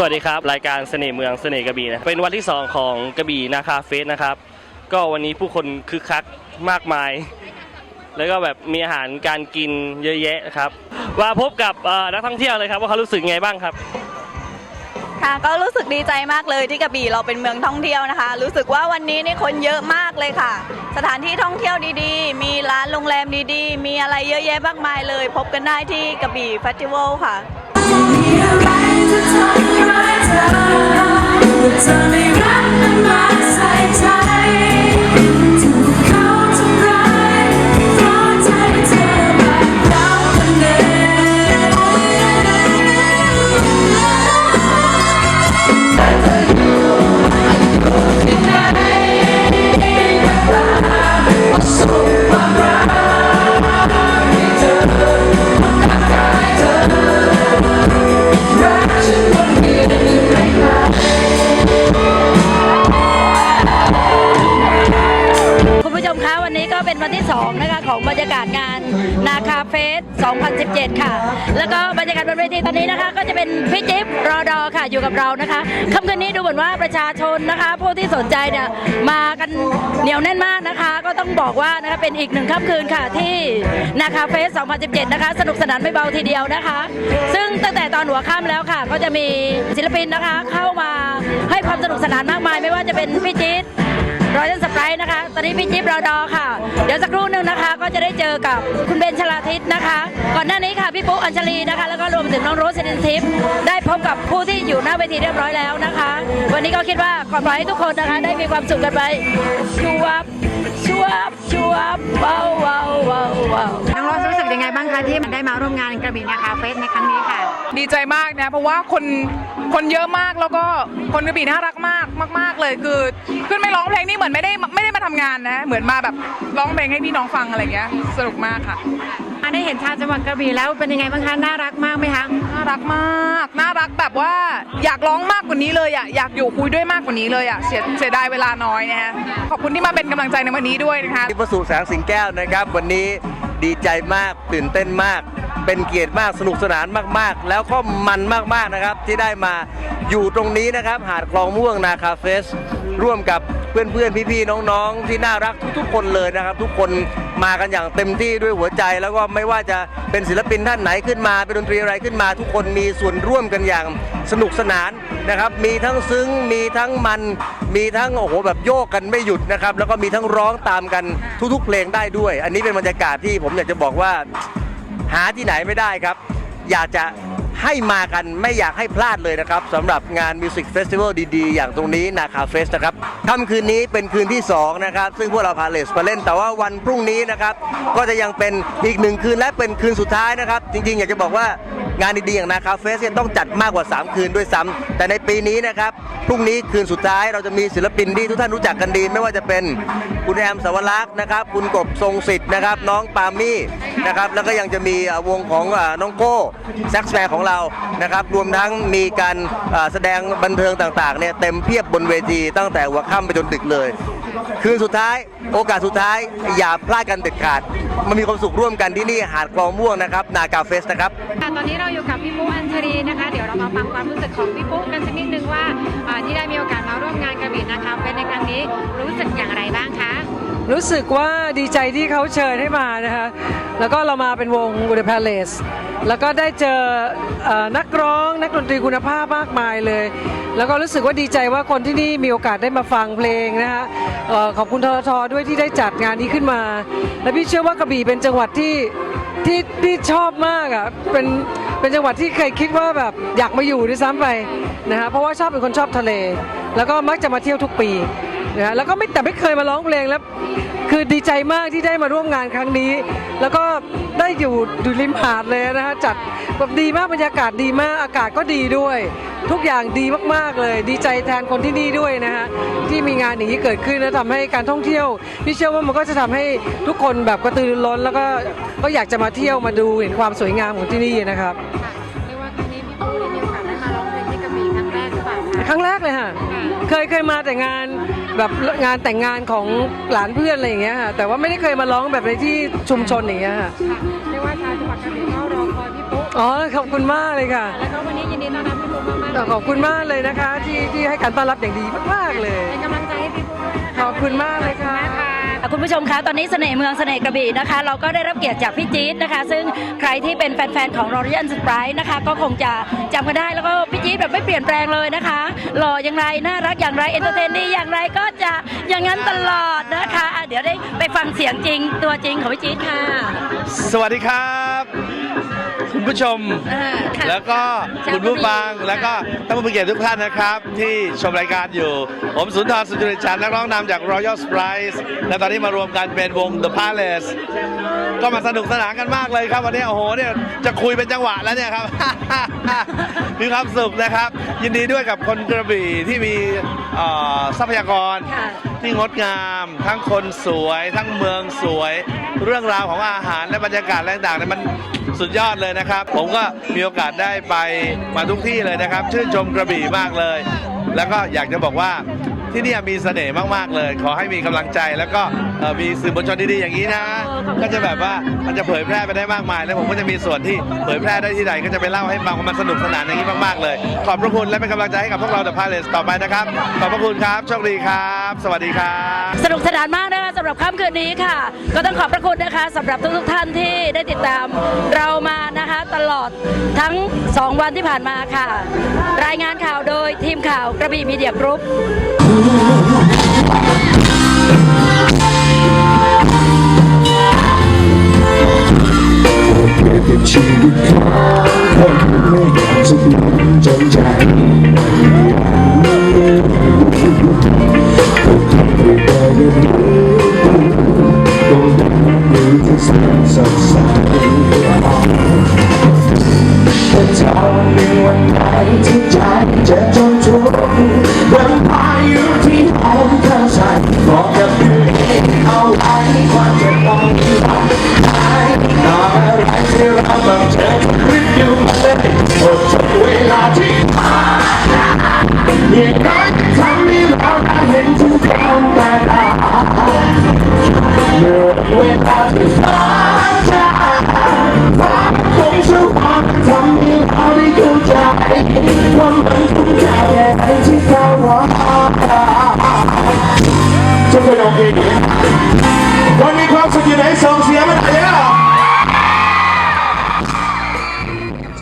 สวัสดีครับ รายการเสน่ห์เมืองเสน่ห์กระบี่นะเป็นวันที่ 2 ของกระบี่นาคาเฟสนะครับ ก็วันนี้ผู้คนคึกคักมากมาย แล้วก็แบบมีอาหารการกินเยอะแยะครับมาพบกับเอ่อนักท่องเที่ยวเลยครับว่าเขารู้สึกไงบ้างครับ ค่ะก็รู้สึกดีใจมากเลยที่กระบี่เราเป็นเมืองท่องเที่ยวนะคะ รู้สึกว่าวันนี้นี่คนเยอะมากเลยค่ะ สถานที่ท่องเที่ยวดีๆ มีร้านโรงแรมดีๆ มีอะไรเยอะแยะมากมายเลย พบกันได้ที่กระบี่เฟสติวัลค่ะ แล้วก็บรรยากาศบนเวทีตอนนี้นะคะ ก็จะเป็นพี่จิ๊บรอดอค่ะอยู่กับเรานะคะค่ำคืนนี้ดูเหมือนว่าประชาชนนะคะ ผู้ที่สนใจเนี่ยมากันเหนียวแน่นมากนะคะ ก็ต้องบอกว่านะคะเป็นอีกหนึ่งค่ำคืนค่ะที่นาคาเฟส 2017 นะคะ สนุกสนานไม่เบาทีเดียวนะคะ ซึ่งตั้งแต่ตอนหัวค่ำแล้วค่ะ ก็จะมีศิลปินนะคะเข้ามาให้ความสนุกสนานมากมาย ไม่ว่าจะเป็นพี่จิ๊บรอยยันสไปร์นะคะ ตอนนี้พี่จิ๊บรอดอค่ะ เดี๋ยวสักครู่หนึ่งนะคะ ก็จะได้เจอกับคุณเบนชลาทิศนะคะ ก่อนหน้านี้ค่ะ ญชลีนะคะ แล้วก็รวมถึงน้องโรสเซนทิพย์ได้พบกับผู้ที่อยู่หน้าเวทีเรียบร้อยแล้วนะคะ วันนี้ก็คิดว่าขอปล่อยให้ทุกคนนะคะ ได้มีความสุขกันไปชูวับชูวับชูวับว้าวว้าวว้าวว้าวน้องโรสรู้สึกยังไงบ้างคะที่ได้มาร่วมงานกระบี่นาคาเฟสในครั้งนี้ค่ะ ดีใจมากนะเพราะว่าคนคนเยอะมากแล้วก็คนกระบี่น่ารักมากมาก ๆ เลยคือขึ้นไม่ร้องเพลงนี่เหมือนไม่ได้ไม่ได้มาทำงานนะ เหมือนมาแบบร้องเพลงให้พี่น้องฟังอะไรเงี้ยสนุกมากค่ะ ได้เห็นชาวจังหวัดกระบี่แล้วเป็นยังไงบ้างคะน่ารักมากไหมคะน่ารักมาก น่ารักแบบว่าอยากร้องมากกว่านี้เลยอะอยากอยู่คุยด้วยมากกว่านี้เลยอะเสียเสียดายเวลาน้อยนะฮะขอบคุณที่มาเป็นกำลังใจในวันนี้ด้วยนะคะ ที่ประสูแสงสิงแก้วนะครับ วันนี้ดีใจมากตื่นเต้นมาก เป็นเกียรติมากสนุกสนานมากๆ แล้วก็มันมากๆนะครับที่ได้มาอยู่ตรงนี้นะครับ หาดคลองม่วงนาคาเฟสร่วมกับเพื่อนๆพี่ๆน้องๆ ที่น่ารักทุกๆคนเลยนะครับ ทุกคน มากันอย่างเต็มที่ด้วยหัวใจ แล้วก็ไม่ว่าจะเป็นศิลปินท่านไหนขึ้นมาเป็นดนตรีอะไรขึ้นมา ทุกคนมีส่วนร่วมกันอย่างสนุกสนานนะครับ มีทั้งซึ้งมีทั้งมัน มีทั้งโอ้โหแบบโยกกันไม่หยุดนะครับ แล้วก็มีทั้งร้องตามกันทุกๆเพลงได้ด้วย อันนี้เป็นบรรยากาศที่ผมอยากจะบอกว่าหาที่ไหนไม่ได้ครับ อยากจะ ให้มากันไม่อยากให้พลาดเลยนะครับสำหรับงานมิวสิกเฟสติวัลดีๆ อย่างตรงนี้นาคาเฟสนะครับค่ำคืนนี้เป็นคืนที่ 2 นะครับ ซึ่งพวกเราพาเลสมาเล่น แต่ว่าวันพรุ่งนี้นะครับ ก็จะยังเป็นอีกหนึ่งคืนและเป็นคืนสุดท้ายนะครับ จริงๆ อยากจะบอกว่า งานดีๆอย่างนาคาเฟสเนี่ยต้องจัดมากกว่า 3 คืนด้วยซ้ำแต่ในปีนี้นะครับพรุ่งนี้คืนสุดท้ายเราจะมีศิลปินที่ทุกท่านรู้จักกันดี ไม่ว่าจะเป็นคุณแอมสวรักษ์นะครับ คุณกบทรงสิทธิ์นะครับ น้องปามี่นะครับแล้วก็ยังจะมีวงของน้องโก้แซ็กซ์แฟร์ของเรานะครับรวมทั้งมีการแสดงบันเทิงต่างๆเนี่ยเต็มเพียบบนเวทีตั้งแต่หัวค่ำไปจนดึกเลย คืนสุดท้าย โอกาสสุดท้าย อย่าพลาดกันเด็ดขาด มันมีความสุขร่วมกันที่นี่หาดคลองม่วงนะครับ นากาเฟสนะครับ ค่ะตอนนี้เราอยู่กับพี่ปุ๊อัญชรีนะคะ เดี๋ยวเรามาฟังความรู้สึกของพี่ปุ๊กันสักนิดนึงว่าอ่าที่ได้มีโอกาสมาร่วมงานกระบี่นาคาเฟสในครั้งนี้รู้สึกอย่างไรบ้างคะ รู้สึกว่าดีใจที่เขาเชิญให้มานะคะ แล้วก็เรามาเป็นวง w o o d Palace แล้วก็ได้เจอเอ่อนักร้องนักดนตรีคุณภาพมากมายเลย แล้วก็รู้สึกว่าดีใจว่าคนที่นี่มีโอกาสได้มาฟังเพลงนะคะขอบคุณททด้วยที่ได้จัดงานนี้ขึ้นมา และพี่เชื่อว่ากระบี่เป็นจังหวัดที่ที่ที่ชอบมากอะเป็นเป็นจังหวัดที่เคยคิดว่าแบบอยากมาอยู่ด้วยซ้ำไปนะคะเพราะว่าชอบเป็นคนชอบทะเล แล้วก็มักจะมาเที่ยวทุกปีนะฮะแล้วก็ไม่แต่ไม่เคยมาร้องเพลงแล้ว คือดีใจมากที่ได้มาร่วมงานครั้งนี้ แล้วก็ได้อยู่อยู่ริมหาดเลยนะฮะจัดแบบดีมากบรรยากาศดีมากอากาศก็ดีด้วย ทุกอย่างดีมากๆเลย ดีใจแทนคนที่นี่ด้วยนะฮะที่มีงานอย่างนี้เกิดขึ้นแล้วทำให้การท่องเที่ยวพี่เชื่อว่ามันก็จะทำให้ทุกคนแบบกระตือรือร้นแล้วก็ก็อยากจะมาเที่ยวมาดูเห็นความสวยงามของที่นี่นะครับเรียกว่าครั้งนี้พี่ปุ๊ได้มีโอกาสได้มาร้องเพลงที่กระบี่ครั้งแรกหรือเปล่าคะครั้งแรกเลยค่ะเคยเคยมาแต่งานแบบงานแต่งงานของหลานเพื่อนอะไรอย่างเงี้ยค่ะแต่ว่าไม่ได้เคยมาร้องแบบในที่ชุมชนอย่างเงี้ยค่ะเรียกว่าชาวจังหวัดกระบี่ก็ร อคอยพี่ปุ๊อ๋อ ขอบคุณมากเลยค่ะ แล้วก็วันนี้ยินดีต้อนรับพี่ปุ๊แต่ขอบคุณมากเลยนะคะ ที่ที่ให้การต้อนรับอย่างดีมากๆเลย เป็นกำลังใจให้พี่ปุ๊ด้วยนะคะขอบคุณมากเลยค่ะนะคะคุณผู้ชมคะตอนนี้เสน่ห์เมืองเสน่ห์กระบี่นะคะ เราก็ได้รับเกียรติจากพี่จี๊ดนะคะ ซึ่งใครที่เป็นแฟนๆ ของ Royal Sprite นะคะ ก็คงจะจำกันได้แล้วก็พี่จี๊ดแบบไม่เปลี่ยนแปลงเลยนะคะหล่ออย่างไรน่ารักอย่างไรเอนเตอร์เทนดีอย่างไรก็จะอย่างนั้นตลอดนะคะอะเดี๋ยวได้ไปฟังเสียงจริงตัวจริงของพี่จี๊ดค่ะ สวัสดีครับ คุณผู้ชมอ่าค่ะแล้วก็ชาวคุณผู้ฟังกระบี่ แล้วก็ท่านผู้มีเกียรติทุกท่านนะครับ ที่ชมรายการอยู่ ผมสุนทรสุจริตชันนักร้องนำจาก Royal Surprise และตอนนี้มารวมกันเป็นวง The Palace ก็มาสนุกสนานกันมากเลยครับวันนี้โอ้โหเนี่ยจะคุยเป็นจังหวะแล้วเนี่ยครับ มีความสุขนะครับ ยินดีด้วยกับคนกระบี่ที่มีเอ่อทรัพยากร ค่ะ ที่งดงามทั้งคนสวย ทั้งเมืองสวย เรื่องราวของอาหารและบรรยากาศอะไรต่างๆเนี่ยมัน สุดยอดเลยนะครับ ผมก็มีโอกาสได้ไปมาทุกที่เลยนะครับ ชื่นชมกระบี่มากเลย แล้วก็อยากจะบอกว่า ที่นี่มีเสน่ห์มากๆเลย ขอให้มีกำลังใจแล้วก็มีสื่อมวลชนดีๆอย่างนี้นะ ก็จะแบบว่ามันจะเผยแพร่ไปได้มากมาย แล้วผมก็จะมีส่วนที่เผยแพร่ได้ที่ใดก็จะไปเล่าให้ฟังว่ามันสนุกสนานอย่างนี้มากๆเลย ขอบพระคุณและเป็นกำลังใจให้กับพวกเรา The Palace ต่อไปนะครับ ขอบพระคุณครับโชคดีครับ สวัสดีครับ สนุกสนานมากนะคะสำหรับค่ำคืนนี้ค่ะ ก็ต้องขอบพระคุณนะคะสำหรับทุกๆท่านที่ได้ติดตามเรามานะคะตลอดทั้ง 2 วันที่ผ่านมาค่ะ รายงานข่าวโดยทีมข่าวกระบี่มีเดียกรุ๊ปชีวิตของคนไม่อยากจะลืมจนใจไม่รู้ก็คงไม่ได้เรียนรู้ตรงนั้นมีที่แสนสดใสแต่เช้าในวันไหนที่ใจจ็บจนทุกข์วัน ที่ผ่าอย่างน้อยทำให้เราได้เห็นทุกความแตกต่างเมื่อเวลาที่ผ่านจากฟ้าคงช่วยความทำให้เราได้เข้าใจว่ามัน